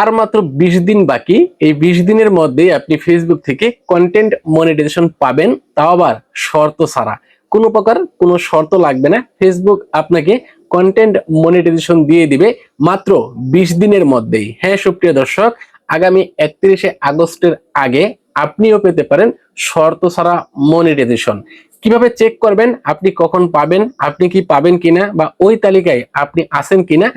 আর মাত্র বিশ দিন বাকি। এই বিশ দিনের মধ্যেই আপনি ফেসবুক থেকে কন্টেন্ট মনিটাইজেশন পাবেন, তাও আবার শর্ত ছাড়া। কোনো প্রকার কোনো শর্ত লাগবে না। ফেসবুক আপনাকে কন্টেন্ট মনিটাইজেশন দিয়ে দিবে মাত্র বিশ দিনের মধ্যেই। হ্যাঁ সুপ্রিয় দর্শক, আগামী একত্রিশে আগস্টের আগে আপনিও পেতে পারেন শর্ত ছাড়া মনিটাইজেশন কীভাবে চেক করবেন? আপনি কখন পাবেন? আপনি কি পাবেন কিনা? বা ওই তালিকায় আপনি আছেন কিনা?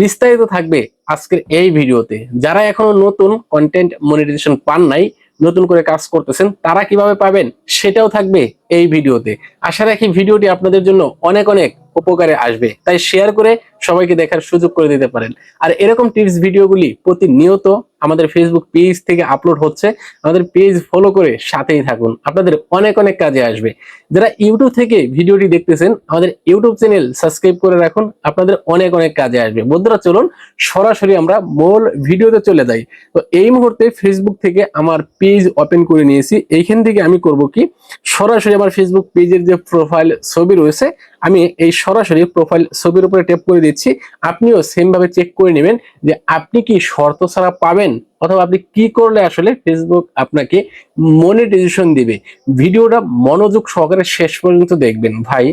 বিস্তারিত থাকবে আজকের এই ভিডিওতে। যারা এখনও নতুন কন্টেন্ট মনিটাইজেশন পান নাই, নতুন করে কাজ করতেছেন, তারা কীভাবে পাবেন সেটাও থাকবে এই ভিডিওতে। আশা রাখি ভিডিওটি আপনাদের জন্য অনেক অনেক উপকারে আসবে। তাই শেয়ার করে সবাইকে দেখার সুযোগ করে দিতে পারেন। আর এরকম টিপস ভিডিওগুলি প্রতিনিয়ত আমাদের ফেসবুক পেজ থেকে আপলোড হচ্ছে। আমাদের পেজ ফলো করে সাথেই থাকুন। আপনাদের অনেক অনেক কাজে আসবে। যারা ইউটিউব থেকে ভিডিওটি দেখতেছেন, আমাদের ইউটিউব চ্যানেল সাবস্ক্রাইব করে রাখুন। আপনাদের অনেক অনেক কাজে আসবে। বন্ধুরা, চলুন সরাসরি আমরা মূল ভিডিওতে চলে যাই। তো এই মুহূর্তে ফেসবুক থেকে আমার পেজ ওপেন করে নিয়েছি। এইখান থেকে আমি করব কি? সরাসরি আমার ফেসবুক পেজের যে প্রোফাইল ছবি রয়েছে, আমি এই সরাসরি প্রোফাইল ছবির উপরে ট্যাপ করে দিচ্ছি, আপনিও সেম ভাবে চেক করে নেবেন যে আপনি কি শর্ত ছাড়া পাবেন অথবা আপনি কি করলে আসলে ফেসবুক আপনাকে মনিটাইজেশন দিবে। ভিডিওটা মনোযোগ সহকারে শেষ পর্যন্ত দেখবেন। ভাই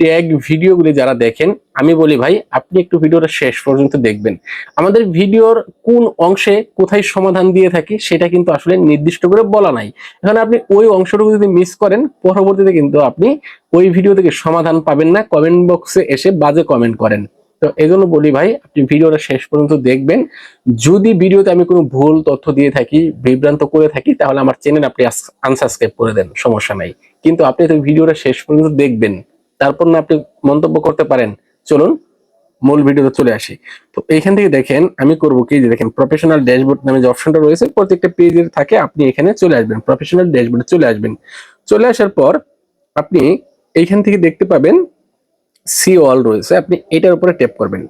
ট্যাগ ভিডিওগুলি যারা দেখেন, আমি বলি ভাই, আপনি একটু ভিডিওটা শেষ পর্যন্ত দেখবেন। আমাদের ভিডিওর কোন অংশে কোথায় সমাধান দিয়ে থাকি সেটা কিন্তু আসলে নির্দিষ্ট করে বলা নাই। এখানে আপনি ওই অংশটুকু যদি মিস করেন, পরবর্তীতে কিন্তু আপনি ওই ভিডিও থেকে সমাধান পাবেন না। কমেন্ট বক্সে এসে বাজে কমেন্ট করেন। তো এজন্য বলি ভাই, আপনি ভিডিওটা শেষ পর্যন্ত দেখবেন। যদি ভিডিওতে আমি কোনো ভুল তথ্য দিয়ে থাকি, বিভ্রান্ত করে থাকি, তাহলে আমার চ্যানেল আপনি আনসাবস্ক্রাইব করে দেন, সমস্যা নাই। কিন্তু আপনি তো ভিডিওটা শেষ পর্যন্ত দেখবেন, তারপর না আপনি মন্তব্য করতে পারেন, চলুন মূল ভিডিওতে চলে আসি। তো এইখান থেকে দেখেন, আমি করব কি যে দেখেন প্রফেশনাল ড্যাশবোর্ড নামে যে অপশনটা রয়েছে, প্রত্যেকটা পেজের থাকে, আপনি এখানে চলে আসবেন প্রফেশনাল ড্যাশবোর্ডে চলে আসবেন। চলে আসার পর আপনি এইখান থেকে দেখতে পাবেন সি অল রয়েছে, আপনি এটার উপরে ট্যাপ করবেন।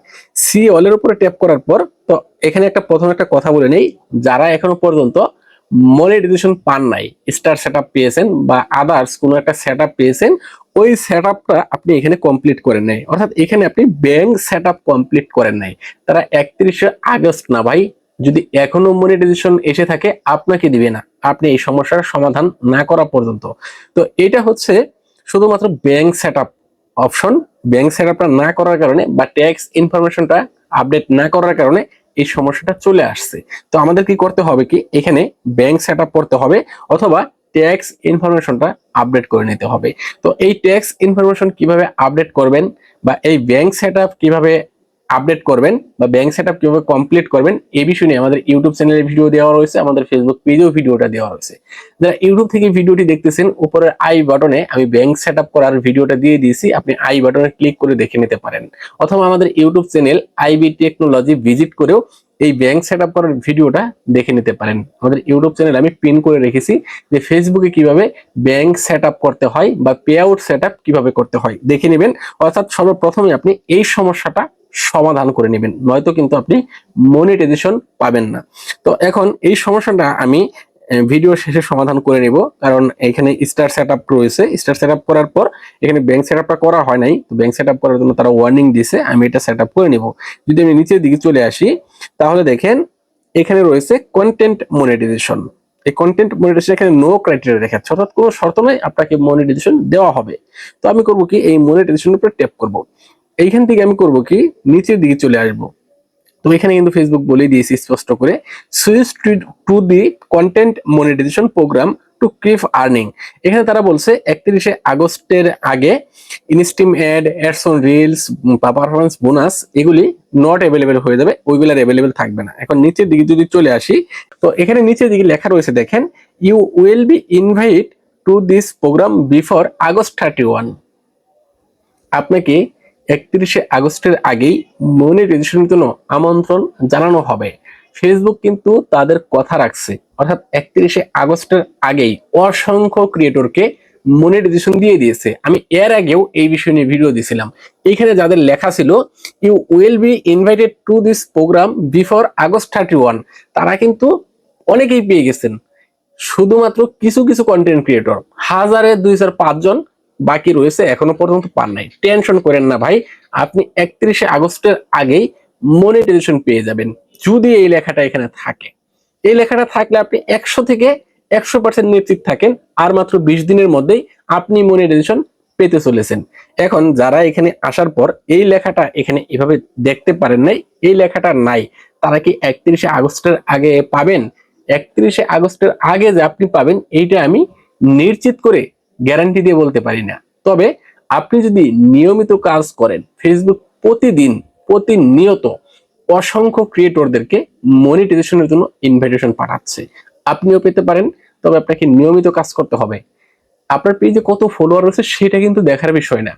সি অলের উপরে ট্যাপ করার পর, তো এখানে একটা প্রথম একটা কথা বলে নেই, যারা এখনও পর্যন্ত মনিটাইজেশন পান নাই স্টার সেট পেয়েছেন বা আদার্স কোনো একটা সেট পেয়েছেন, ওই সেট আপনি এখানে কমপ্লিট করেন নাই। অর্থাৎ এখানে আপনি ব্যাংক সেট কমপ্লিট করেন নাই। তারা একত্রিশে আগস্ট না ভাই, যদি এখনও মনিটাইজেশন এসে থাকে, আপনাকে দিবে না। আপনি এই সমস্যার সমাধান না করা পর্যন্ত। তো এটা হচ্ছে শুধুমাত্র bank set option bank set আপটা না করার কারণে বা ট্যাক্স ইনফরমেশনটা আপডেট না করার কারণে এই সমস্যাটা চলে আসছে। তো আমাদের কি করতে হবে কি? এখানে ব্যাংক সেট করতে হবে অথবা ট্যাক্স ইনফরমেশনটা আপডেট করে নিতে হবে। তো এই ট্যাক্স ইনফরমেশন কীভাবে আপডেট করবেন বা এই ব্যাংক সেট কীভাবে আপডেট করবেন বা ব্যাংক সেট আপ কীভাবে কমপ্লিট করবেন এই বিষয় নিয়ে আমাদের ইউটিউব চ্যানেলে ভিডিও দেওয়া রয়েছে, আমাদের ফেসবুক পেজেও ভিডিওটা দেওয়া রয়েছে। যারা ইউটিউব থেকে ভিডিওটি দেখতেছেন, উপরের আই বাটনে আমি ব্যাংক সেট আপ করার ভিডিওটা দিয়ে দিয়েছি, আপনি আই বাটনে ক্লিক করে দেখে নিতে পারেন। অথবা আমাদের YouTube channel IB technology visit করেও এই ব্যাংক সেট আপ করার ভিডিওটা দেখে নিতে পারেন। আমাদের ইউটিউব চ্যানেল আমি পিন করে রেখেছি যে ফেসবুকে কীভাবে ব্যাংক সেট আপ করতে হয় বা পে আউট সেট আপ কীভাবে করতে হয়। দেখে নেবেন। অর্থাৎ সর্বপ্রথমে আপনি এই সমস্যাটা সমাধান করে নেবেন। নয়তো কিন্তু আপনি মনিটাইজেশন পাবেন না। তো এখন এই সমস্যাটা আমি ভিডিও শেষে সমাধান করে নেব। কারণ এখানে স্টার সেট আপ রয়েছে। স্টার সেট আপ করার পর এখানে ব্যাংক সেট করা হয় নাই। তো ব্যাংক সেট করার জন্য তারা ওয়ার্নিং দিছে আমি এটা সেট আপ করে নেব। যদি আমি নিচের দিকে চলে আসি, তাহলে দেখেন এখানে রয়েছে কন্টেন্ট মনিটাইজেশন এই কন্টেন্ট মনিটাইজেশন এখানে নো ক্রাইটেরিয়া দেখাচ্ছে অর্থাৎ কোনো শর্ত নয় আপনাকে মনিটাইজেশন দেওয়া হবে। তো আমি করব কি? এই মনিটাইজেশন উপরে ট্যাপ করব। এইখান থেকে আমি করব কি? নিচের দিকে চলে আসব। তো এখানে কিন্তু ফেসবুক বলে দিয়েছি স্পষ্ট করে। Switch to the content monetization program to keep earning এখানে তারা বলছে, একত্রিশে আগস্টের আগে instream ad ads on reels বা পারফরমেন্স বোনাস এগুলি নট অ্যাভেলেবেল হয়ে যাবে। ওইগুলো আর অ্যাভেলেবেল থাকবে না। এখন নিচের দিকে যদি চলে আসি, তো এখানে নিচের দিকে লেখা রয়েছে, দেখেন you will be invite to this program before August thirty one আপনাকে একত্রিশে আগস্টের আগেই মনিটাইজেশনের জন্য আমন্ত্রণ জানানো হবে। ফেসবুক কিন্তু তাদের কথা রাখছে। অর্থাৎ একত্রিশে আগস্টের আগেই অসংখ্য ক্রিয়েটরকে মনিটাইজেশন দিয়ে দিয়েছে। আমি এর আগেও এই বিষয় নিয়ে ভিডিও দিয়েছিলাম এইখানে যাদের লেখা ছিল you will be invited to this program before August thirty one তারা কিন্তু অনেকেই পেয়ে গেছেন। শুধুমাত্র কিছু কিছু কন্টেন্ট ক্রিয়েটর হাজারে দুই হাজার পাঁচজন বাকি রয়েছে, এখনও পর্যন্ত পান নাই। টেনশন করেন না ভাই, আপনি একত্রিশে আগস্টের আগেই মনিটাইজেশন পেয়ে যাবেন, যদি এই লেখাটা এখানে থাকে। এই লেখাটা থাকলে আপনি একশো থেকে একশো পার্সেন্ট নিশ্চিত থাকেন, আর মাত্র বিশ দিনের মধ্যেই আপনি মনিটাইজেশন পেতে চলেছেন। এখন যারা এখানে আসার পর এই লেখাটা এখানে এভাবে দেখতে পারেন নাই, এই লেখাটা নাই, তারা কি একত্রিশে আগস্টের আগে পাবেন? একত্রিশে আগস্টের আগে যে আপনি পাবেন, এইটা আমি নিশ্চিত করে গ্যারান্টি দিয়ে বলতে পারি না। তবে আপনি যদি নিয়মিত কাজ করেন ফেসবুক প্রতিদিন প্রতিনিয়ত অসংখ্য ক্রিয়েটরদেরকে মনিটাইজেশনের জন্য ইনভাইটেশন পাঠাচ্ছে। আপনিও পেতে পারেন, তবে আপনাকে নিয়মিত কাজ করতে হবে। আপনার পেজে কত ফলোয়ার রয়েছে সেটা কিন্তু দেখার বিষয় না।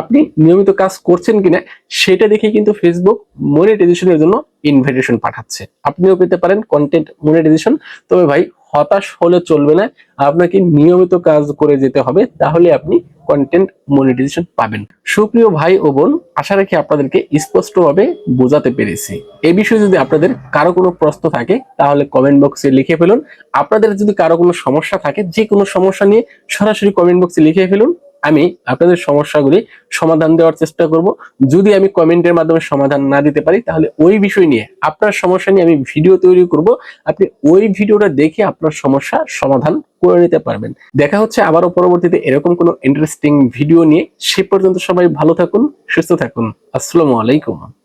আপনি নিয়মিত কাজ করছেন কিনা সেটা দেখে কিন্তু ফেসবুক মনিটাইজেশনের জন্য ইনভাইটেশন পাঠাচ্ছে। আপনিও পেতে পারেন কন্টেন্ট মনিটাইজেশন তবে ভাই, হতাশ হলে চলবে না। আপনাকে নিয়মিত কাজ করে যেতে হবে, তাহলে আপনি কন্টেন্ট মনিটাইজেশন পাবেন। সুপ্রিয় ভাই ও বোন, আশা রাখি আপনাদেরকে স্পষ্টভাবে বোঝাতে পেরেছি। এ বিষয়ে যদি আপনাদের কারও কোনো প্রশ্ন থাকে, তাহলে কমেন্ট বক্সে লিখে ফেলুন। আপনাদের যদি কারও কোনো সমস্যা থাকে যে কোনো সমস্যা নিয়ে সরাসরি কমেন্ট বক্সে লিখে ফেলুন। আমি আপনাদের সমস্যাগুলি সমাধান দেওয়ার চেষ্টা করব। যদি আমি কমেন্টের মাধ্যমে সমাধান না দিতে পারি, তাহলে ওই বিষয় নিয়ে, আপনার সমস্যা নিয়ে আমি ভিডিও তৈরি করব। আপনি ওই ভিডিওটা দেখে আপনার সমস্যা সমাধান করে নিতে পারবেন। দেখা হচ্ছে আবারও পরবর্তীতে এরকম কোনো ইন্টারেস্টিং ভিডিও নিয়ে। সে পর্যন্ত সবাই ভালো থাকুন, সুস্থ থাকুন। আসসালামু আলাইকুম।